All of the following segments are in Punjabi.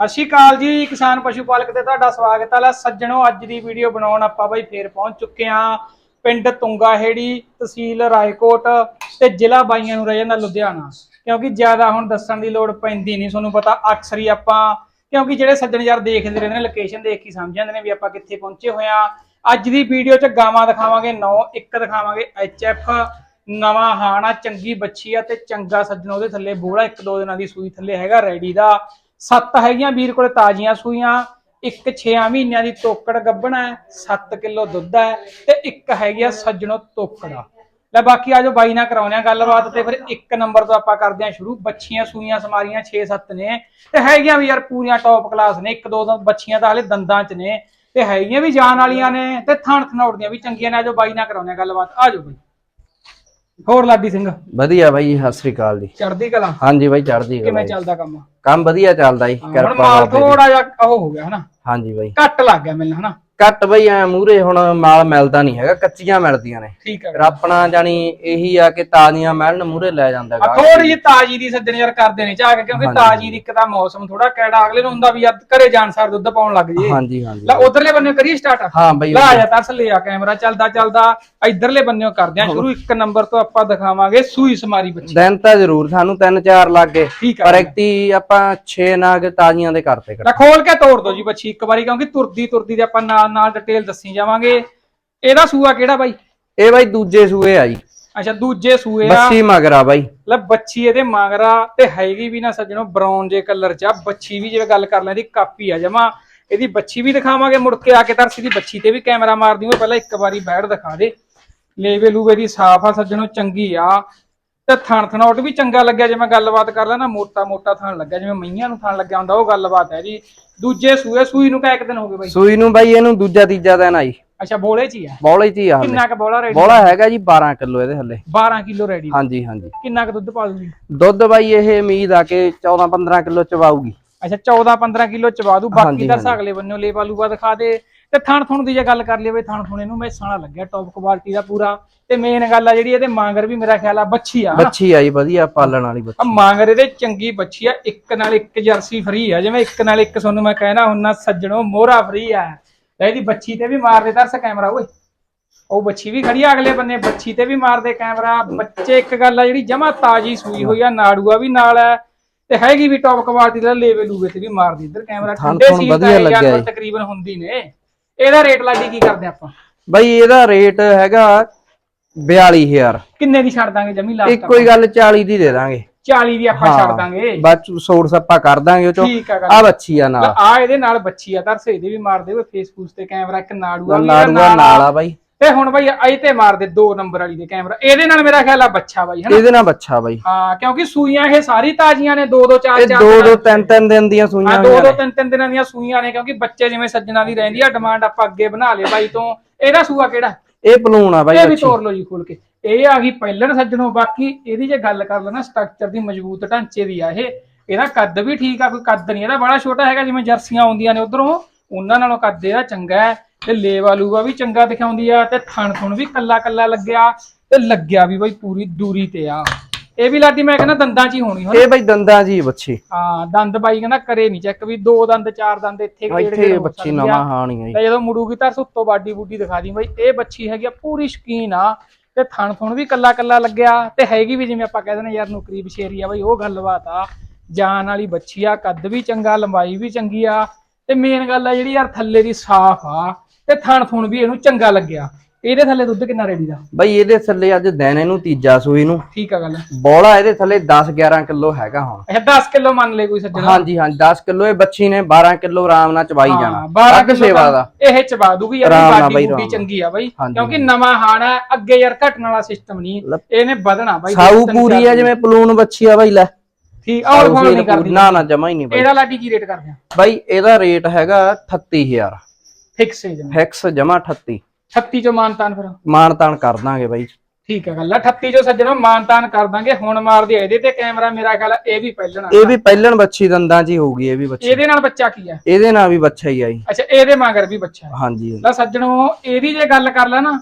ਸਤਿ ਸ਼੍ਰੀ ਅਕਾਲ ਜੀ, ਕਿਸਾਨ ਪਸ਼ੂ ਪਾਲਕ ਤੇ ਤੁਹਾਡਾ ਸਵਾਗਤ ਹੈ। ਸੱਜਣੋ, ਅੱਜ ਦੀ ਵੀਡੀਓ ਬਣਾਉਣ ਆਪਾਂ ਬਾਈ ਫੇਰ ਪਹੁੰਚ ਚੁੱਕੇ ਹਾਂ। ਪਿੰਡ ਤੁੰਗਾਹੇੜੀ ਤਹਿਸੀਲ ਰਾਏਕੋਟ ਤੇ ਜ਼ਿਲ੍ਹਾ ਬਾਈਆਂ ਨੂੰ ਰਹਿ ਜਾਂਦਾ ਲੁਧਿਆਣਾ। ਕਿਉਂਕਿ ਜ਼ਿਆਦਾ ਹੁਣ ਦੱਸਣ ਦੀ ਲੋੜ ਪੈਂਦੀ ਨਹੀਂ, ਤੁਹਾਨੂੰ ਪਤਾ ਅਕਸਰ ਹੀ ਆਪਾਂ, ਕਿਉਂਕਿ ਜਿਹੜੇ ਸੱਜਣ ਯਾਰ ਦੇਖਦੇ ਰਹਿੰਦੇ ਨੇ ਲੋਕੇਸ਼ਨ ਦੇਖ ਕੇ ਸਮਝ ਜਾਂਦੇ ਨੇ ਵੀ ਆਪਾਂ ਕਿੱਥੇ ਪਹੁੰਚੇ ਹੋਏ ਆ ਅੱਜ ਦੀ ਵੀਡੀਓ 'ਚ ਗਾਵਾਂ ਦਿਖਾਵਾਂਗੇ 9 ਇੱਕ ਦਿਖਾਵਾਂਗੇ, ਐਚਐਫ, ਨਵਾਂ ਹਾਣਾ, ਚੰਗੀ ਬੱਚੀ ਆ ਤੇ ਚੰਗਾ ਸੱਜਣ ਉਹਦੇ ਥੱਲੇ ਬੋਲਾ ਇੱਕ ਦੋ ਦਿਨਾਂ ਦੀ ਸੂਈ ਥੱਲੇ ਹੈਗਾ ਰੈਡੀ ਦਾ। ਸੱਤ ਹੈਗੀਆਂ ਵੀਰ ਕੋਲੇ ਤਾਜ਼ੀਆਂ ਸੂਈਆਂ, ਇੱਕ 6 ਮਹੀਨਿਆਂ ਦੀ ਤੋਕੜ ਗੱਭਣਾ ਹੈ 7 ਕਿਲੋ ਦੁੱਧ ਹੈ ਤੇ ਇੱਕ ਹੈਗੀ ਆ ਸੱਜਣੋ ਤੋਕੜਾ। ਲੈ ਬਾਕੀ ਆਜੋ ਬਾਈ ਨਾਲ ਕਰਾਉਂਦੇ ਆ ਗੱਲਬਾਤ ਤੇ ਫਿਰ ਇੱਕ ਨੰਬਰ ਤੋਂ ਆਪਾਂ ਕਰਦੇ ਆ ਸ਼ੁਰੂ। ਬੱਚੀਆਂ ਸੂਈਆਂ ਸਮਾਰੀਆਂ 6-7 ਨੇ ਤੇ ਹੈਗੀਆਂ ਵੀ ਯਾਰ ਪੂਰੀਆਂ ਟੌਪ ਕਲਾਸ ਨੇ, ਇੱਕ ਦੋ ਤਾਂ ਬੱਚੀਆਂ ਤਾਂ ਹਲੇ ਦੰਦਾਂ 'ਚ ਨੇ ਤੇ ਹੈਗੀਆਂ ਵੀ ਜਾਨ ਵਾਲੀਆਂ ਨੇ ਤੇ ਥਣ ਥਣੌੜਦੀਆਂ ਵੀ ਚੰਗੀਆਂ ਨੇ। ਆਜੋ ਬਾਈ ਨਾਲ ਕਰਾਉਂਦੇ ਆ ਗੱਲਬਾਤ। ਆਜੋ ਬਾਈ। ਹੋਰ ਲਾਡੀ ਸਿੰਘ? ਵਧੀਆ ਬਾਈ ਸਤਿ ਸ੍ਰੀ ਅਕਾਲ ਜੀ। ਚੜ੍ਹਦੀ ਕਲਾ? ਹਾਂਜੀ ਬਾਈ ਚੜ੍ਹਦੀ ਕਲਾ ਕਿਵੇਂ। ਚੱਲਦਾ ਕੰਮ? ਕੰਮ ਵਧੀਆ ਚੱਲਦਾ ਜੀ ਕਿਰਪਾ ਮਾਲ। ਥੋੜਾ ਜਿਹਾ ਉਹ ਹੋ ਗਿਆ ਹਨਾ। ਹਾਂਜੀ ਬਾਈ। ਘੱਟ ਲੱਗ ਗਿਆ ਮੈਨੂੰ ਹਨਾ। ਘੱਟ ਬਾਈ ਐ ਮੂਰੇ ਹੁਣ ਮਾਲ ਮਿਲਦਾ ਨਹੀਂ ਹੈਗਾ ਕੱਚੀਆਂ ਮਿਲਦੀਆਂ ਨੇ। ਠੀਕ ਹੈ ਫਿਰ ਆਪਣਾ ਜਾਨੀ ਇਹੀ ਆ ਕਿ ਤਾਜ਼ੀਆਂ ਮਿਲਣ ਮੂਰੇ ਲੈ ਜਾਂਦਾ ਗਾ ਥੋੜੀ ਜਿਹੀ ਤਾਜੀ ਦੀ ਸੱਜਣ ਯਾਰ ਕਰਦੇ ਨੇ ਚਾਹ ਕੇ ਕਿਉਂਕਿ। ਤਾਜੀ ਦੀ ਇੱਕ ਤਾਂ ਮੌਸਮ ਥੋੜਾ ਕਿਹੜਾ ਅਗਲੇ ਨੂੰ ਹੁੰਦਾ ਵੀ ਯਾਰ ਘਰੇ ਜਾਣ ਸਾਰ ਦੁੱਧ ਪਾਉਣ ਲੱਗ ਜੇ ਹਾਂਜੀ ਹਾਂਜੀ। ਲੈ ਉਧਰਲੇ ਬੰਨੇ ਕਰੀਏ ਸਟਾਰਟ ਹਾਂ ਬਾਈ ਲਾ ਜਾ ਤਰਸ ਲਿਆ ਕੈਮਰਾ ਚੱਲਦਾ ਚੱਲਦਾ ਇਧਰਲੇ ਬੰਨਿਓ ਕਰਦੇ ਆ ਸ਼ੁਰੂ ਇੱਕ ਨੰਬਰ ਤੋਂ ਆਪਾਂ ਦਿਖਾਵਾਂਗੇ ਸੂਈ ਸਮਾਰੀ ਬੱਚੀ। ਦਿਨ ਤਾਂ ਜ਼ਰੂਰ ਸਾਨੂੰ ਤਿੰਨ ਚਾਰ ਲੱਗ ਗਏ ਪਰ ਐਕਟੀ ਆਪਾਂ 6 ਨਾਗ ਤਾਜ਼ੀਆਂ ਦੇ ਕਰਤੇ ਕਰ ਲੈ ਖੋਲ ਕੇ ਤੋੜ ਦੋ ਜੀ ਬੱਚੀ ਇੱਕ ਵਾਰੀ ਕਿਉਂਕਿ ਤੁਰਦੀ ਤੁਰਦੀ ਦੇ ਆਪਾਂ ਨਾਲ ਨਾਲ ਡਿਟੇਲ ਦੱਸੀ ਜਾਵਾਂਗੇ। ਇਹਦਾ ਸੂਆ ਕਿਹੜਾ ਬਾਈ? ਇਹ ਬਾਈ ਦੂਜੇ ਸੂਏ ਆ ਜੀ। ਅੱਛਾ ਦੂਜੇ ਸੂਏ ਆ। ਬੱਸੀ ਮਗਰਾ ਬਾਈ। ਲੈ ਬੱਚੀ ਇਹਦੇ ਮਗਰਾ ਤੇ ਹੈਗੀ ਵੀ ਨਾ ਸੱਜਣੋ ਬਰਾਊਨ ਜੇ ਕਲਰ ਚ ਆ। ਬੱਚੀ ਵੀ ਜਿਵੇਂ ਗੱਲ ਕਰ ਲੈਂਦੀ ਕਾਪੀ ਆ ਜਮਾ। ਇਹਦੀ ਬੱਚੀ ਵੀ ਦਿਖਾਵਾਂਗੇ ਮੁੜ ਕੇ ਆ ਕੇ ਤਰਸੀ ਦੀ ਬੱਚੀ ਤੇ ਵੀ ਕੈਮਰਾ ਮਾਰ ਦਿਓ। ਪਹਿਲਾਂ ਇੱਕ ਵਾਰੀ ਬੈਠ ਦਿਖਾ ਦੇ। ਲੇਵੇ ਲੂਵੇ ਦੀ ਸਾਫ਼ ਆ ਸੱਜਣੋ ਚੰਗੀ ਆ। ਤੇ ਥਣ ਥਣਾਉਟ ਵੀ ਚੰਗਾ ਲੱਗਿਆ ਜਿਵੇਂ ਗੱਲਬਾਤ ਕਰ ਲੈਣਾ ਮੋਟਾ ਮੋਟਾ ਥਣ ਲੱਗਿਆ ਜਿਵੇਂ ਮਈਆਂ ਨੂੰ ਥਣ ਲੱਗਿਆ ਹੁੰਦਾ ਉਹ ਗੱਲਬਾਤ ਹੈ ਜੀ। ਦੂਜੇ ਸੂਏ ਸੂਈ ਨੂੰ ਕਾ ਇੱਕ ਦਿਨ ਹੋ ਗਏ ਬਾਈ? ਸੂਈ ਨੂੰ ਬਾਈ ਇਹਨੂੰ ਦੂਜਾ ਤੀਜਾ ਦਿਨ ਆਈ। ਅੱਛਾ ਬੋਲੇ ਚ ਹੀ ਆ? ਬੌਲੇ ਚ ਹੀ ਆ ਕਿੰਨਾ ਕ ਬੋਲਾ ਰੈਡੀ ਬੌਲਾ ਹੈਗਾ ਜੀ 12 ਕਿਲੋ ਇਹਦੇ ਹੱਲੇ। 12 ਕਿਲੋ ਰੈਡੀ ਹਾਂਜੀ ਹਾਂਜੀ। ਕਿੰਨਾ ਕ ਦੁੱਧ ਪਾ ਦੂਗੀ? ਦੁੱਧ ਬਾਈ ਇਹ ਉਮੀਦ ਆ ਕਿ 14 15 ਕਿਲੋ ਚਵਾਊਗੀ ਅੱਛਾ 14 15 ਕਿਲੋ ਚਵਾ ਦੂ ਬਾਕੀ ਦਾ। ਸਾਗਲੇ ਬੰਨਿਓ ਲੇਵਾ ਲੂਵਾ ਦਿਖਾ ਦੇ। ਤੇ ਥਣ ਥੁਣ ਦੀ ਜੇ ਗੱਲ ਕਰ ਲਈਏ ਬਈ ਥਣ ਥੁਣ ਇਹਨੂੰ ਮੈਸਾਂ ਵਾਲਾ ਲੱਗਿਆ ਟੌਪ ਕੁਆਲਿਟੀ ਦਾ ਪੂਰਾ। ਤੇ ਮੇਨ ਗੱਲ ਆ ਜਿਹੜੀ ਇਹਦੇ ਮਾਂਗਰ ਵੀ ਮੇਰਾ ਖਿਆਲ ਆ ਬੱਚੀ ਆ ਬੱਚੀ ਆਈ ਵਧੀਆ ਪਾਲਣ ਵਾਲੀ ਆ ਬੱਚੀ ਮਾਂਗਰ ਇਹਦੇ ਚੰਗੀ ਬੱਚੀ ਆ ਇੱਕ ਨਾਲ ਇੱਕ ਜਰਸੀ ਫਰੀ ਆ। ਜਿਵੇਂ ਇੱਕ ਨਾਲ ਇੱਕ ਤੁਹਾਨੂੰ ਮੈਂ ਕਹਿਣਾ ਹੁੰਨਾ ਸੱਜਣੋ ਮੋਹਰਾ ਫਰੀ ਆ। ਤੇ ਇਹਦੀ ਬੱਚੀ ਤੇ ਵੀ ਮਾਰ ਦੇ ਤਰਸ ਕੈਮਰਾ ਓਏ। ਉਹ ਬੱਚੀ ਵੀ ਖੜੀ ਆ ਅਗਲੇ ਬੰਨੇ ਬੱਚੀ ਤੇ ਵੀ ਮਾਰ ਦੇ ਕੈਮਰਾ। ਬੱਚੇ ਇੱਕ ਗੱਲ ਆ ਜਿਹੜੀ ਜਮਾ ਤਾਜੀ ਸੂਈ ਹੋਈ ਆ ਨਾੜੂਆ ਵੀ ਨਾਲ ਹੈ ਤੇ ਹੈਗੀ ਵੀ ਟੌਪ ਕੁਆਲਿਟੀ ਦਾ ਲੇਵੇ ਲੂਵੇ ਤੇ ਵੀ ਮਾਰਦੀ ਇੱਧਰ ਕੈਮਰਾ। ਠੰਡੇ ਸੀ ਜੀ। ਤਕਰੀਬਨ ਹੁੰਦੀ ਨੇ। ਇਹਦਾ ਰੇਟ ਲਾਡੀ ਕੀ ਕਰਦੇ ਆਪਾਂ? ਬਈ ਇਹਦਾ ਰੇਟ ਹੈਗਾ 42000 ਕਿੰਨੇ ਦੀ ਛੱਡ ਦਾਂਗੇ ਜਮੀ ਲਾਸਟ ਇੱਕੋ ਹੀ ਗੱਲ 40 ਦੀ ਦੇ ਦਾਂਗੇ। 40 ਦੀ ਆਪਾਂ ਛੱਡ ਦਾਂਗੇ। ਬਾਅਦ ਚ ਸੋੜ ਸੱਪਾ ਕਰ ਦਾਂਗੇ ਉਹ ਚੋਂ। ਆ ਬੱਚੀ ਆ ਨਾਲ। ਆ ਇਹਦੇ ਨਾਲ ਬੱਚੀ ਆ ਤਰਸੇ ਇਹਦੇ ਵੀ ਮਾਰਦੇ ਹੋਏ ਫੇਸਬੁੱਕ ਤੇ ਕੈਮਰਾ ਇੱਕ ਨਾੜੂਆ ਨਾੜੂਆ ਨਾਲ ਆ। ਬਾਈ। ਤੇ ਹੁਣ ਬਾਈ ਇਹ ਤੇ ਮਾਰਦੇ ਦੋ ਨੰਬਰ ਵਾਲੀ ਦੇ ਕੈਮਰਾ ਇਹਦੇ ਨਾਲ ਮੇਰਾ ਖਿਆਲ ਆ ਬੱਚਾ ਬਾਈ ਹਨਾ? ਇਹਦੇ ਨਾਲ ਬੱਚਾ ਬਾਈ। ਹਾਂ ਕਿਉਂਕਿ ਸੂਈਆਂ ਇਹ ਸਾਰੀ ਤਾਜ਼ੀਆਂ ਨੇ ਦੋ ਦੋ ਚਾਰ ਇਹ ਚਾਰ ਦੋ ਦਿਨਾਂ ਦੋ। ਤਿੰਨ ਤਿੰਨ ਦਿਨ ਦੀਆਂ ਹਾਂ ਸੂਈਆਂ ਦੋ ਹੋਈਆਂ ਦੋ ਨੇ। ਤਿੰਨ ਤਿੰਨ ਦਿਨਾਂ ਦੀਆਂ ਸੂਈਆਂ ਨੇ ਕਿਉਂਕਿ ਬੱਚੇ ਜਿਵੇਂ ਸੱਜਣਾ ਦੀ ਰਹਿੰਦੀ ਆ ਡਿਮਾਂਡ ਆਪਾਂ ਅੱਗੇ ਬਣਾ ਲਏ ਬਾਈ ਤੋਂ। ਇਹਦਾ ਸੂਆ ਕਿਹੜਾ? ਇਹ ਪਲੂਣ ਆ ਬਾਈ ਇਹ ਵੀ ਤੋੜ ਲਓ ਜੀ ਖੋਲ ਕੇ। ਇਹ ਆ ਗਈ ਪਹਿਲਣ ਸੱਜਣੋ ਬਾਕੀ ਇਹਦੀ ਜੇ ਗੱਲ ਕਰ ਲੈਣਾ ਸਟਰਕਚਰ ਦੀ ਮਜ਼ਬੂਤ ਢਾਂਚੇ ਦੀ ਆ ਇਹ। ਇਹਦਾ ਕੱਦ ਵੀ ਠੀਕ ਆ ਕੋਈ ਕੱਦ ਨਹੀਂ। ਇਹਦਾ ਬੜਾ ਛੋਟਾ ਹੈਗਾ ਜਿਵੇਂ ਜਰਸੀਆਂ ਆਉਂਦੀਆਂ ਨੇ ਉਧਰੋਂ ਉਹਨਾਂ ਨਾਲੋਂ ਕੱਦ ਇਹਦਾ ਚੰਗਾ ਹੈ। ਤੇ ਲੇਵਾ ਲੂਵਾ ਵੀ ਚੰਗਾ ਦਿਖਾਉਂਦੀ ਆ ਤੇ ਥਣ ਥੁਣ ਵੀ ਕੱਲਾ ਕੱਲਾ ਲੱਗਿਆ ਤੇ ਲੱਗਿਆ ਵੀ ਬਾਈ ਪੂਰੀ ਦੂਰੀ ਤੇ ਆ। ਇਹ ਵੀ ਲਾਡੀ ਮੈਂ ਕਹਿੰਦਾ ਦੰਦਾਂ 'ਚ ਹੀ ਹੋਣੀ ਹੁਣ ਇਹ ਬਾਈ ਦੰਦਾਂ ਜੀ ਬੱਚੀ। ਹਾਂ ਦੰਦ ਬਾਈ ਕਹਿੰਦਾ ਕਰੇ ਨਹੀਂ ਚੈੱਕ ਵੀ ਦੋ ਦੰਦ ਚਾਰ ਦੰਦ ਇੱਥੇ ਕਿਹੜੇ ਇੱਥੇ ਹੋ ਬੱਚੀ। ਨਵਾਂ ਹਾਣੀ ਤੇ ਜਦੋਂ ਮੁੜੂਗੀ ਤਾਂ ਉੱਤੋਂ ਬਾਡੀ ਬੂਡੀ ਦਿਖਾ ਦੀ। ਬਾਈ ਇਹ ਬੱਚੀ ਹੈਗੀ ਆ ਪੂਰੀ ਸ਼ਕੀਨ ਆ। ਤੇ ਥਣ ਥੁਣ ਵੀ ਕੱਲਾ ਕੱਲਾ ਲੱਗਿਆ। ਤੇ ਹੈਗੀ ਵੀ ਜਿਵੇਂ ਆਪਾਂ ਕਹਿੰਦੇ ਨੇ ਯਾਰ ਨੌਕਰੀ ਬਸ਼ੇਰੀ ਆ ਬਾਈ ਉਹ ਗੱਲਬਾਤ ਆ। ਜਾਨ ਵਾਲੀ ਬੱਚੀ ਆ ਕੱਦ ਵੀ ਚੰਗਾ ਲੰਬਾਈ ਵੀ ਚੰਗੀ ਆ। ਤੇ ਮੇਨ ਗੱਲ ਆ ਜਿਹੜੀ ਯਾਰ ਥੱਲੇ ਦੀ ਸਾਫ਼ ਆ। ਤੇ ਥਣ ਥੁਣ ਵੀ ਇਹਨੂੰ ਚੰਗਾ ਲੱਗਿਆ। ਇਹਦੇ ਥੱਲੇ ਦੁੱਧ ਕਿੰਨਾ ਰੇੜੀ ਦਾ? ਬਾਈ ਇਹਦੇ ਥੱਲੇ ਅੱਜ ਦਿਨ ਇਹਨੂੰ ਤੀਜਾ ਸੂਈ ਨੂੰ। ਠੀਕ ਆ ਗੱਲ। ਬੋਲਾ ਇਹਦੇ ਥੱਲੇ 10 11 ਕਿਲੋ ਹੈਗਾ ਹੁਣ। ਅੱਛਾ 10 ਕਿਲੋ ਮੰਨ ਲੈ ਕੋਈ ਸੱਜਣਾ। ਹਾਂਜੀ ਹਾਂਜੀ 10 ਕਿਲੋ। ਇਹ ਬੱਚੀ ਨੇ 12 ਕਿਲੋ ਆਰਾਮ ਨਾਲ ਚਵਾਈ ਜਾਣਾ। 12 ਅੱਗ ਸੇਵਾ ਦਾ। ਇਹ ਚਬਾ ਦੂਗੀ ਯਾਰ ਬੂਡੀ ਆਰਾਮ ਚੰਗੀ ਆ ਬਾਈ। ਕਿਉਂਕਿ ਨਵਾਂ ਹਾਣਾ ਅੱਗੇ ਯਾਰ ਘਟਣ ਵਾਲਾ ਸਿਸਟਮ ਨਹੀਂ। ਇਹਨੇ ਵਧਣਾ ਬਾਈ ਸਾਊ ਪੂਰੀ ਆ ਜਿਵੇਂ ਪਲੂਣ ਬੱਚੀ ਆ ਬਾਈ ਲੈ। ਠੀਕ ਆ ਹੋਰ ਫੋਨ ਨਹੀਂ ਕਰਦੀ। ਨਾ ਨਾ ਜਮਾ ਹੀ ਨਹੀਂ ਬਾਈ। ਇਹਦਾ ਲਾਡੀ ਕੀ ਰੇਟ ਕਰਦੇ ਆ? ਬਾਈ ਇਹਦਾ ਰੇਟ ਹੈਗਾ 38000 ਫਿਕਸ ਹੈ ਜਮਾ। ਫਿਕਸ ਜਮਾ 38 36 ਚੋਂ ਮਾਨਤਾਨ ਫਿਰ? ਮਾਨ ਤਾਨ ਕਰ ਦਾਂਗੇ ਬਾਈ। ਠੀਕ ਆ ਗੱਲ ਆ 38 ਚੋਂ ਸੱਜਣੋ ਮਾਨਤਾਨ ਕਰ ਦਾਂਗੇ ਹੁਣ ਮਾਰਦੇ ਆ ਇਹਦੇ ਤੇ ਕੈਮਰਾ ਮੇਰਾ ਖਿਆਲ ਆ ਇਹ ਵੀ ਪਹਿਲਣਾ ਇਹ ਵੀ ਪਹਿਲਣ ਬੱਚੀ ਦੰਦਾਂ 'ਚ ਹੀ ਹੋਊਗੀ ਇਹ ਵੀ ਬੱਚੀ। ਇਹਦੇ ਨਾਲ ਬੱਚਾ ਕੀ ਆ? ਇਹਦੇ ਨਾਲ ਵੀ ਬੱਚਾ ਹੀ ਆਈ ਅੱਛਾ ਇਹਦੇ ਮਗਰ ਵੀ ਬੱਚਾ ਹੈ। ਹਾਂਜੀ ਲੈ ਸੱਜਣੋ ਇਹਦੀ ਜੇ ਗੱਲ ਕਰ ਲੈ ਨਾ